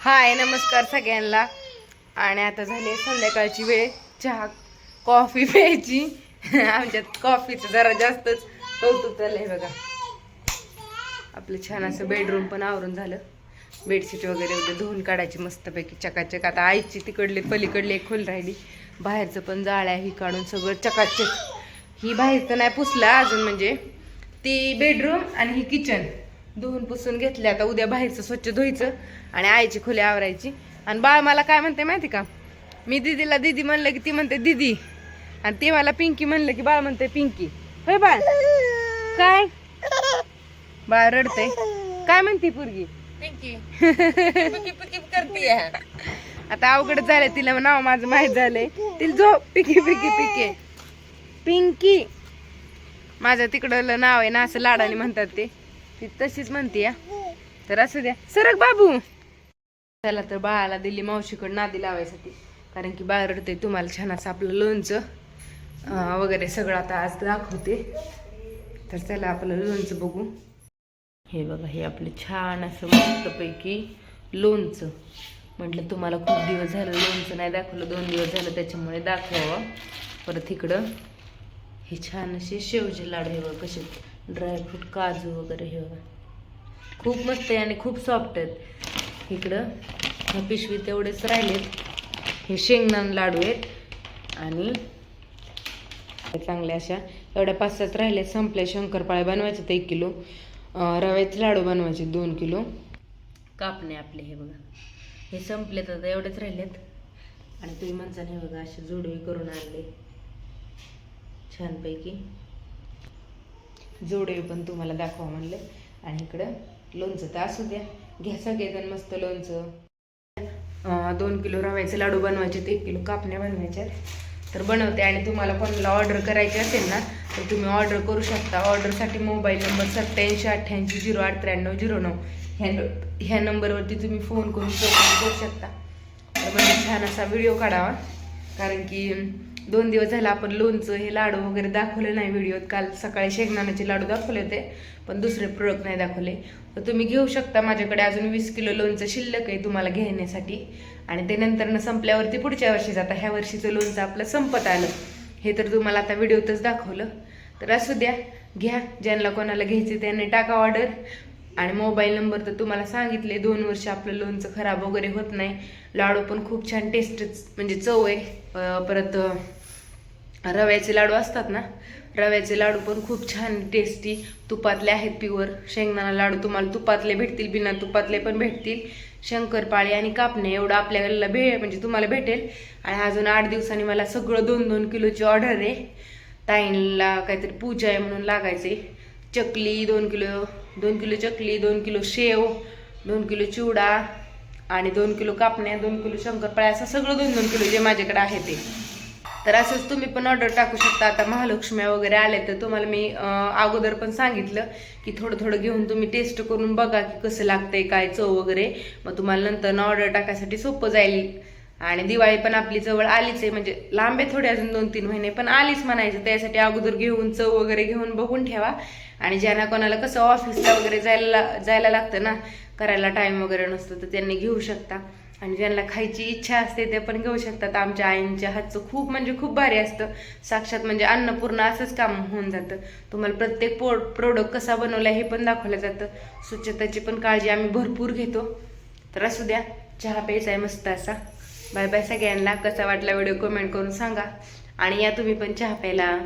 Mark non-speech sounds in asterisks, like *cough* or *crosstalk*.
हाय नमस्कार सगळ्यांना. आणि आता झाली संध्याकाळची वेळ. चहा कॉफी प्यायची. *laughs* आमच्यात कॉफीचं जरा जास्तच कौतुक झालंय बघा. आपलं छान असं बेडरूम पण आवरून झालं. बेडशीट वगैरे वगैरे धुवून काढायची मस्तपैकी. चकाचक. आता आईची तिकडली पलीकडली एक खोल राहिली. बाहेरचं पण जाळ्या ही काढून सगळं चकाचक. ही बाहेरचं नाही पुसलं अजून म्हणजे. ती बेडरूम आणि ही किचन धुवून पुसून घेतले. आता उद्या बाहेरचं स्वच्छ धुवायचं आणि आईची खोली आवरायची. आणि बाळ मला काय म्हणते माहिती का? मी दीदीला दीदी म्हणलं की ती म्हणते दीदी. आणि ते मला पिंकी म्हणलं की बाळ म्हणते पिंकी. होय बाळ? काय? बाळ रडते काय म्हणते पुरगी? करते आता अवघड झालंय तिला नाव माझं माहीत झालंय. तिला झोप. पिकी पिकी पिके. पिंकी. माझं तिकडलं नाव आहे ना असं लाडाने म्हणतात ते. ती तशीच म्हणते या तर असू द्या. सरक बाबू. चला तर बाळाला दिली मावशीकडे नादी लावायसाठी. कारण की बाळ रडते तुम्हाला छान असं आपलं लोणचं वगैरे सगळं आता आज दाखवते. तर चला आपलं लोणचं बघू. हे बघा हे आपलं छान असं मस्तपैकी लोणचं. म्हटलं तुम्हाला खूप दिवस झालं लोणचं नाही दाखवलं दोन दिवस झालं त्याच्यामुळे दाखवावं. परत इकडं हे छान असे शेवचे लाडू हे बघा कसे ड्रायफ्रूट काजू वगैरे हे बघा. खूप मस्त आहे आणि खूप सॉफ्ट आहेत. इकडं ह्या पिशवी तेवढेच राहिलेत. हे शेंगदाण लाडू आहेत. आणि चांगल्या अशा एवढ्या पाच सात राहिल्या संपल्या शंकरपाळे बनवायचे ते एक किलो. रव्याचे लाडू बनवायचे दोन किलो. कापणे आपले हे बघा. हे संपलेत आता एवढेच राहिलेत. आणि तुम्ही माणसाने हे बघा असे जोडवी करून आणले. छानपैकी. जोडवे पण तुम्हाला दाखवा म्हणले. आणि इकडं लोणचं तर असू द्या. घ्या सगळेजण मस्त लोणचं. दोन किलो रव्याचे लाडू बनवायचे एक किलो कापण्या बनवायच्या तर बनवते आणि तुम्हाला कोणाला ऑर्डर करायची असेल ना तर तुम्ही ऑर्डर करू शकता. ऑर्डरसाठी मोबाईल नंबर सत्याऐंशी अठ्ठ्याऐंशी झिरो आठ त्र्याण्णव झिरो नऊ. ह्या ह्या नंबरवरती तुम्ही फोन करून चौकशी करू शकता. तर म्हणजे छान असा व्हिडिओ काढावा. कारण की दोन दिवस झाला आपण लोणचं हे लाडू वगैरे दाखवले नाही व्हिडिओत. काल सकाळी शेंगदाण्याचे लाडू दाखवले होते पण दुसरे प्रोडक्ट नाही दाखवले. तर तुम्ही घेऊ शकता माझ्याकडे अजून वीस किलो लोणचं शिल्लक आहे तुम्हाला घेण्यासाठी. आणि ते नंतर न संपल्यावरती पुढच्या वर्षी जाता. ह्या वर्षीचं लोणचं आपलं संपत आलं. हे तर तुम्हाला आता व्हिडिओतच दाखवलं. तर असू द्या घ्या. ज्यांना कोणाला घ्यायचे त्यांनी टाका ऑर्डर आणि मोबाईल नंबर तर तुम्हाला सांगितले दोन वर्ष आपलं लोणचं खराब वगैरे होत नाही. लाडू पण खूप छान टेस्ट म्हणजे चव आहे. परत रव्याचे लाडू असतात ना? रव्याचे लाडू पण खूप छान टेस्टी तुपातले आहेत प्युअर शेंगदाणा लाडू तुम्हाला तुपातले भेटतील बिना तुपातले पण भेटतील. शंकरपाळी आणि कापणे एवढं आपल्याला भे म्हणजे तुम्हाला भेटेल. आणि अजून आठ दिवसांनी मला सगळं दोन दोन किलोची ऑर्डर आहे. ताईंला काहीतरी पूजा आहे म्हणून लागायचे चकली दोन किलो दोन किलो चकली दोन किलो शेव दोन किलो चिवडा आणि दोन किलो कापण्या दोन किलो शंकरपाळ्या असं सगळं दोन दोन किलो जे माझ्याकडे आहे ते. तर असंच तुम्ही पण ऑर्डर टाकू शकता. आता महालक्ष्म्या वगैरे आले तर तुम्हाला मी अगोदर पण सांगितलं की थोडं थोडं घेऊन तुम्ही टेस्ट करून बघा की कसं लागतंय काय चव वगैरे. मग तुम्हाला नंतर ऑर्डर टाकायसाठी सोपं जाईल. आणि दिवाळी पण आपली जवळ आलीच आहे. म्हणजे लांबे थोडे अजून दोन तीन महिने पण आलीच म्हणायचं. त्यासाठी अगोदर घेऊन चव वगैरे घेऊन बघून ठेवा. आणि ज्यांना कोणाला कसं ऑफिसला वगैरे जायला जायला लागतं ना करायला टाईम वगैरे नसतो तर त्यांनी घेऊ शकता. आणि ज्यांना खायची इच्छा असते ते पण घेऊ शकतात. आमच्या आईंच्या हातचं खूप म्हणजे खूप भारी असतं. साक्षात म्हणजे अन्नपूर्ण असंच काम होऊन जातं. तुम्हाला प्रत्येक पो प्रोडक्ट कसा बनवला हे पण दाखवलं जातं. स्वच्छतेची पण काळजी आम्ही भरपूर घेतो. तर असू द्या चहा प्यायचा आहे मस्त असा. बाय बाय सगळ्यांना. कसा वाटला व्हिडिओ कमेंट करून सांगा. आणि या तुम्ही पण चहा प्यायला.